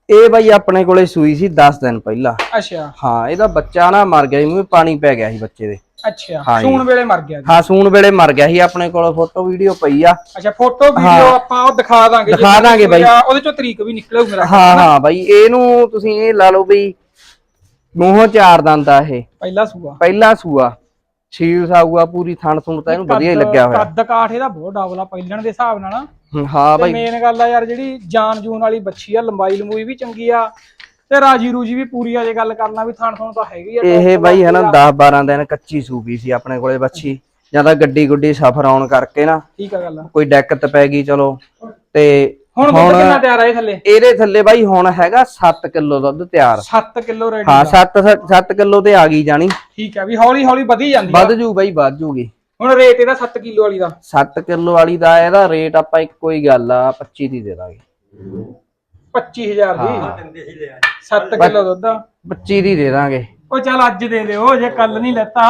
ਇਹ ਬਾਈ ਆਪਣੇ ਕੋਲੇ ਸੂਈ ਸੀ 10 ਦਿਨ ਪਹਿਲਾਂ। ਅੱਛਾ। ਹਾਂ ਇਹਦਾ ਬੱਚਾ ਨਾ ਮਰ ਗਿਆ ਸੀ ਮੂੰਹ ਪਾਣੀ ਪੈ ਗਿਆ ਸੀ ਬੱਚੇ ਦੇ। ਅੱਛਾ ਹਾਂ ਜੀ। ਸੂਣ ਵੇਲੇ ਮਰ ਗਿਆ ਜੀ। ਹਾਂ ਸੂਣ ਵੇਲੇ ਮਰ ਗਿਆ ਸੀ ਆਪਣੇ ਕੋਲ ਫੋਟੋ ਵੀਡੀਓ ਪਈ ਆ। ਅੱਛਾ ਫੋਟੋ ਵੀਡੀਓ ਆਪਾਂ ਉਹ ਦਿਖਾ ਦਾਂਗੇ ਦਿਖਾ ਦਾਂਗੇ ਬਾਈ। ਉਹਦੇ ਚੋਂ ਤਰੀਕ ਵੀ ਨਿਕਲੂ ਮੇਰਾ ਹਾਂ ਹਾਂ ਬਾਈ ਇਹਨੂੰ ਤੁਸੀਂ ਇਹ ਲਾ ਲਓ ਬਈ ਮੂੰਹੋਂ ਚਾਰ ਦੰਦ ਆ ਇਹ। ਪਹਿਲਾ ਸੂਆ। ਪਹਿਲਾ ਸੂਆ। ਛੀਲ ਸਾਊਗਾ ਪੂਰੀ ਥਣ ਥੁਣ ਤਾਂ ਇਹਨੂੰ ਵਧੀਆ ਹੀ ਲੱਗਿਆ ਹੋਇਆ। ਕੱਦ ਕਾਠ ਇਹਦਾ ਬਹੁਤ ਡਬਲ ਆ ਪਹਿਲਣ ਦੇ ਹਿਸਾਬ ਨਾਲ। ਹੂੰ, ਬਾਈ। ਮੇਨ ਗੱਲ ਆ ਯਾਰ ਜਿਹੜੀ ਜਾਨ ਜੂਨ ਵਾਲੀ ਬੱਚੀ ਆ ਲੰਬਾਈ ਲੰਬੂਈ ਵੀ ਚੰਗੀ ਆ ਤੇ ਰਾਜੀ ਰੂਜੀ ਵੀ ਪੂਰੀ ਆ ਜੇ ਗੱਲ ਕਰਨਾ ਵੀ ਥਣ ਥਣ ਤਾਂ ਹੈਗੀ ਆ ਇਹ ਬਾਈ ਹੈ ਨਾ 10 12 ਦਿਨ ਕੱਚੀ ਸੂਪੀ ਸੀ ਆਪਣੇ ਕੋਲੇ ਬੱਚੀ ਜਾਂ ਤਾਂ ਗੱਡੀ ਗੁੱਡੀ ਸਫਰ ਆਉਣ ਕਰਕੇ ਨਾ ਠੀਕ ਆ ਗੱਲ ਕੋਈ ਦਿੱਕਤ ਪੈ ਗਈ ਚਲੋ। ਤੇ ਹੁਣ ਦੁੱਧ ਕਿੰਨਾ ਤਿਆਰ ਆ ਇਹ ਥੱਲੇ? ਇਹਦੇ ਥੱਲੇ ਬਾਈ ਹੁਣ ਹੈਗਾ 7 ਕਿਲੋ ਦੁੱਧ ਤਿਆਰ। 7 ਕਿਲੋ ਰੈਡੀ ਹਾਂ 7 7 ਕਿਲੋ ਤੇ ਆ ਗਈ ਜਾਣੀ। ਠੀਕ ਆ ਵੀ ਹੌਲੀ ਹੌਲੀ ਵਧੀ ਜਾਂਦੀ ਆ। ਵੱਧ ਜੂ ਬਾਈ ਵੱਧ ਜੂਗੀ। ਹੁਣ ਰੇਟ ਇਹਦਾ 7 ਕਿਲੋ ਵਾਲੀ ਦਾ। 7 ਕਿਲੋ ਵਾਲੀ ਦਾ ਇਹਦਾ ਰੇਟ ਆਪਾਂ ਇੱਕੋ ਹੀ ਗੱਲ ਆ 25 ਦੀ ਦੇ ਦਾਂਗੇ। 25000 ਦੀ? 7 ਕਿਲੋ ਦੁੱਧ। 25 ਦੀ ਦੇ ਦਾਂਗੇ। ਉਹ ਚੱਲ ਅੱਜ ਦੇ ਦਿਓ ਜੇ ਕੱਲ ਨਹੀਂ ਲੈਤਾ।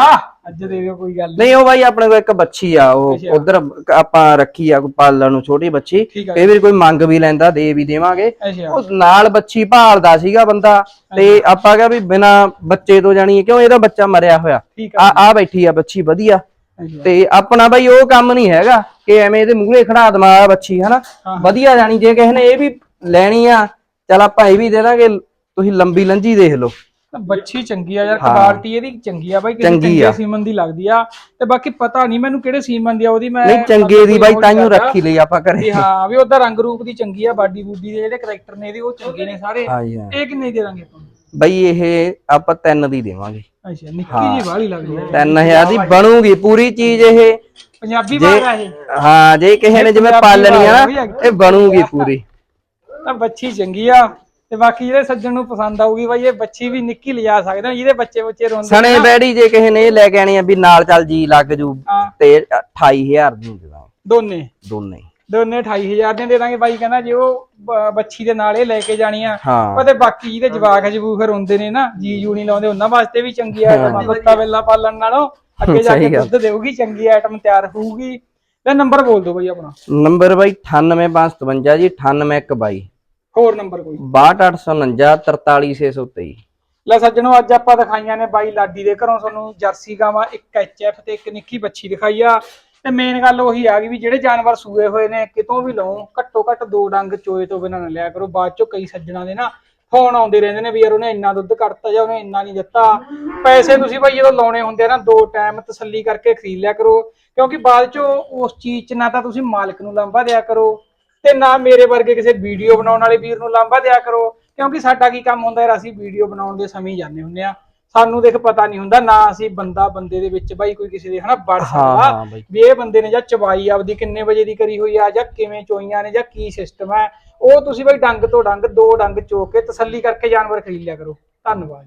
ਅੱਜ ਦੇ ਦਿਓ ਕੋਈ ਗੱਲ ਨਹੀਂ ਉਹ ਬਾਈ ਆਪਣੇ ਕੋਲ ਇੱਕ ਬੱਚੀ ਆ ਉਹ ਉਧਰ ਆਪਾਂ ਰੱਖੀ ਆ ਕੋਈ ਪਾਲਣ ਨੂੰ ਛੋਟੀ ਬੱਚੀ। ਠੀਕ ਆ ਕਈ ਵਾਰੀ ਕੋਈ ਮੰਗ ਵੀ ਲੈਂਦਾ ਦੇ ਵੀ ਦੇਵਾਂਗੇ। ਅੱਛਾ। ਉਹ ਨਾਲ ਬੱਚੀ ਭਾਲਦਾ ਸੀਗਾ ਬੰਦਾ ਤੇ ਆਪਾਂ ਕਿਹਾ ਵੀ ਬਿਨਾ ਬੱਚੇ ਤੋਂ ਜਾਣੀ ਕਿਉਂ? ਇਹਦਾ ਬੱਚਾ ਮਰਿਆ ਹੋਇਆ। ਠੀਕ ਆ ਆ ਆ ਬੈਠੀ ਆ ਬੱਚੀ ਵਧੀਆ। ਅੱਛਾ। ਤੇ ਆਪਣਾ ਬਾਈ ਉਹ ਕੰਮ ਨਹੀਂ ਹੈਗਾ ਕਿ ਐਵੇਂ ਇਹਦੇ ਮੂਹਰੇ ਖੜਾ ਦਮਾ ਬੱਚੀ ਹਨਾ? ਹਾਂ। ਵਧੀਆ ਜਾਣੀ ਜੇ ਕਿਸੇ ਨੇ ਇਹ ਵੀ ਲੈਣੀ ਆ ਚਲ ਆਪਾਂ ਇਹ ਵੀ ਦੇ ਦਾਂਗੇ ਤੁਸੀਂ ਲੰਬੀ ਲੰਜੀ ਦੇਖ ਲਓ। ਬੱਚੀ ਚੰਗੀ ਆ ਯਾਰ ਕੁਆਲਿਟੀ ਇਹਦੀ ਚੰਗੀ ਆ ਬਾਈ ਕਿਸੇ ਚੰਗੀ ਚੰਗੇ ਆ। ਸੀਮਨ ਦੀ ਲੱਗਦੀ ਆ। ਤੇ ਬਾਕੀ ਪਤਾ ਨਹੀਂ ਮੈਨੂੰ ਕਿਹੜੇ ਸੀਮਨ ਦੀ ਆ ਉਹਦੀ ਮੈਂ ਨਹੀਂ ਚੰਗੇ ਦੀ ਬਾਈ ਤਾਈਓ ਰੱਖੀ ਲਈ ਆਪਾਂ। ਘਰੇ। ਵੀ ਹਾਂ ਵੀ ਉਹਦਾ ਰੰਗ ਰੂਪ ਦੀ ਚੰਗੀ ਆ ਬਾਡੀ ਬੂਡੀ ਦੇ ਜਿਹੜੇ ਕਰੈਕਟਰ ਨੇ ਇਹਦੇ ਉਹ ਚੰਗੇ ਨੇ ਸਾਰੇ। ਹਾਂਜੀ ਹਾਂ। ਇਹ ਕਿੰਨੇ ਦੀ ਦਾਂਗੇ ਆਪਾਂ? ਬਈ ਇਹ ਆਪਾਂ ਤਿੰਨ ਦੀ ਦੇਵਾਂਗੇ। ਅੱਛਾ ਨਿੱਕੀ ਜੀ ਬਾਹਲੀ ਲੱਗਦੀ ਆ। 3000 ਦੀ ਬਣੂਗੀ ਪੂਰੀ ਚੀਜ਼ ਇਹ। ਪੰਜਾਬੀ ਬਾਗ ਆ ਇਹ। ਹਾਂ ਜੇ ਕਿਸੇ ਨੇ ਜਿਵੇਂ ਪਾਲਣੀ ਆ ਨਾ ਇਹ ਬਣੂਗੀ ਪੂਰੀ। ਤਾਂ ਬੱਚੀ ਚੰਗੀ ਆ। ਤੇ ਬਾਕੀ ਜਿਹੜੇ ਸੱਜਣ ਨੂੰ ਪਸੰਦ ਆਊਗੀ ਬਾਈ ਇਹ ਬੱਚੀ ਵੀ ਨਿੱਕੀ ਲਿਜਾ ਸਕਦੇ ਹੋ ਜਿਹਦੇ ਬੱਚੇ ਬੱਚੇ ਰੋਂਦੇ ਸਣੇ ਬੈੜੀ ਜੇ ਕਿਸੇ ਨੇ ਇਹ ਲੈ ਕੇ ਆਣੀ ਆ ਵੀ ਨਾਲ ਚੱਲ ਜੀ ਲੱਗ ਜੂ ਹਾਂ। ਤੇ 28000 ਦੀ ਦੇ ਦਾਂਗੇ। ਦੋਨੇ? ਦੋਨੇ। ਹੀ। ਦੋਨੇ 28000 ਦੀਆਂ ਦੇ ਦਾਂਗੇ। ਬਾਈ ਕਹਿੰਦਾ ਜੇ ਉਹ ਬ- ਬੱਚੀ ਦੇ ਨਾਲ ਇਹ ਲੈ ਕੇ ਜਾਣੀ ਆ ਹਾਂ। ਉਹਦੇ ਬਾਕੀ ਜਿਹਦੇ ਜਵਾਕ ਜਬੂਖਰ ਹੁੰਦੇ ਨੇ ਨਾ ਜੀ ਜੂ ਨਹੀਂ ਲਾਉਂਦੇ ਉਹਨਾਂ ਵਾਸਤੇ ਵੀ ਚੰਗੀ ਆਈਟਮ ਆ। ਕੁੱਤਾ ਵੇਲਾ ਪਾਲਣ ਨਾਲੋਂ ਅੱਗੇ ਜਾ ਕੇ ਸਹੀ ਗੱਲ। ਦੁੱਧ ਦੇਊਗੀ ਚੰਗੀ ਆਈਟਮ ਤਿਆਰ ਹੋਊਗੀ। ਤੇ ਨੰਬਰ ਬੋਲ ਦਿਓ ਬਾਈ ਆਪਣਾ। ਨੰਬਰ ਬਾਈ 98557 ਜੀ 98122 ਹੋਰ ਨੰਬਰ ਕੋਈ? 62849 43623 ਲੈ ਸੱਜਣੋ ਅੱਜ ਆਪਾਂ ਦਿਖਾਈਆਂ ਨੇ ਬਾਈ ਲਾਡੀ ਦੇ ਘਰੋਂ ਤੁਹਾਨੂੰ ਜਰਸੀ ਗਾਵਾਂ ਇੱਕ ਐਚਐਫ ਤੇ ਇੱਕ ਨਿੱਕੀ ਬੱਚੀ ਦਿਖਾਈ ਆ। ਤੇ ਮੇਨ ਗੱਲ ਉਹੀ ਆ ਗਈ ਵੀ ਜਿਹੜੇ ਜਾਨਵਰ ਸੂਏ ਹੋਏ ਨੇ ਕਿਤੋਂ ਵੀ ਲਓ ਘੱਟੋ ਘੱਟ ਦੋ ਡੰਗ ਚੋਏ ਤੋਂ ਬਿਨਾਂ ਨਾ ਲਿਆ ਕਰੋ। ਬਾਅਦ ਚੋਂ ਕਈ ਸੱਜਣਾ ਦੇ ਨਾ ਫੋਨ ਆਉਂਦੇ ਰਹਿੰਦੇ ਨੇ ਵੀ ਯਾਰ ਉਹਨੇ ਇੰਨਾ ਦੁੱਧ ਕੱਢਤਾ ਜਾਂ ਉਹਨੇ ਇੰਨਾ ਨਹੀਂ ਦਿੱਤਾ। ਪੈਸੇ ਤੁਸੀਂ ਭਾਈ ਜਦੋਂ ਲਾਉਣੇ ਹੁੰਦੇ ਆ ਨਾ ਦੋ ਟਾਈਮ ਤਸੱਲੀ ਕਰਕੇ ਖਰੀਦ ਲਿਆ ਕਰੋ। ਕਿਉਂਕਿ ਬਾਅਦ ਚੋਂ ਉਸ ਚੀਜ਼ 'ਚ ਨਾ ਤਾਂ ਤੁਸੀਂ ਮਾਲਕ ਨੂੰ ਲਾਂਭਾ ਦਿਆ ਕਰੋ। ਤੇ ਨਾ ਮੇਰੇ ਵਰਗੇ ਕਿਸੇ ਵੀਡੀਓ ਬਣਾਉਣ ਵਾਲੇ ਵੀਰ ਨੂੰ ਲਾਂਭਾ ਦਿਆ ਕਰੋ ਕਿਉਂਕਿ ਸਾਡਾ ਕੀ ਕੰਮ ਹੁੰਦਾ ਯਾਰ ਅਸੀਂ ਵੀਡੀਓ ਬਣਾਉਣ ਦੇ ਸਮੇਂ ਜਾਂਦੇ ਹੁੰਦੇ ਆ ਸਾਨੂੰ ਦੇਖ ਪਤਾ ਨਹੀਂ ਹੁੰਦਾ ਨਾ ਅਸੀਂ ਬੰਦਾ ਬੰਦੇ ਦੇ ਵਿੱਚ ਬਾਈ ਕੋਈ ਕਿਸੇ ਦੇ ਹਨਾ ਵੜ ਹਾਂ ਸਕਦਾ। ਵੀ ਇਹ ਬੰਦੇ ਨੇ ਜਾਂ ਚਵਾਈ ਆਪਦੀ ਕਿੰਨੇ ਵਜੇ ਦੀ ਕਰੀ ਹੋਈ ਆ ਜਾਂ ਕਿਵੇਂ ਚੋਈਆਂ ਨੇ ਜਾਂ ਕੀ ਸਿਸਟਮ ਹੈ ਉਹ ਤੁਸੀਂ ਬਾਈ ਡੰਗ ਤੋਂ ਡੰਗ ਦੋ ਡੰਗ ਚੋ ਕੇ ਤਸੱਲੀ ਕਰਕੇ ਜਾਨਵਰ ਖਰੀਦ ਲਿਆ ਕਰੋ। ਧੰਨਵਾਦ